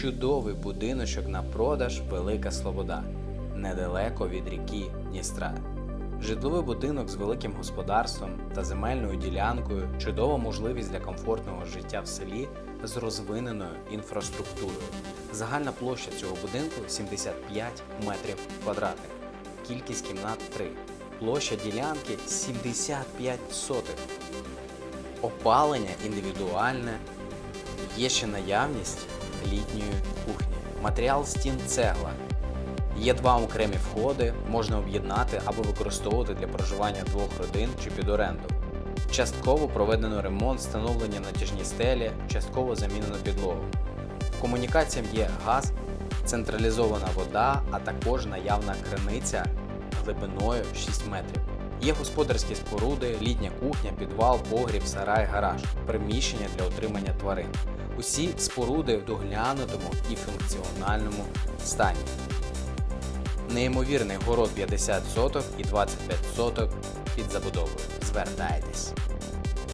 чудовий будиночок на продаж Велика Слобода, недалеко від ріки Дністра. Житловий будинок з великим господарством та земельною ділянкою чудова можливість для комфортного життя в селі з розвиненою інфраструктурою. Загальна площа цього будинку 75 метрів квадратних, кількість кімнат 3. Площа ділянки 75 сотих. Опалення індивідуальне, Є ще наявність літньої кухні. Матеріал стін цегла. Є два окремі входи, можна об'єднати або використовувати для проживання двох родин чи під оренду. Частково проведено ремонт, встановлення натяжні стелі, частково замінено підлогу. Комунікаціям є газ, централізована вода, а також наявна криниця глибиною 6 метрів. Є господарські споруди, літня кухня, підвал, погріб, сарай, гараж, приміщення для отримання тварин. Усі споруди в доглянутому і функціональному стані. Неймовірний город 50 соток і 25 соток під забудовою. Звертайтесь.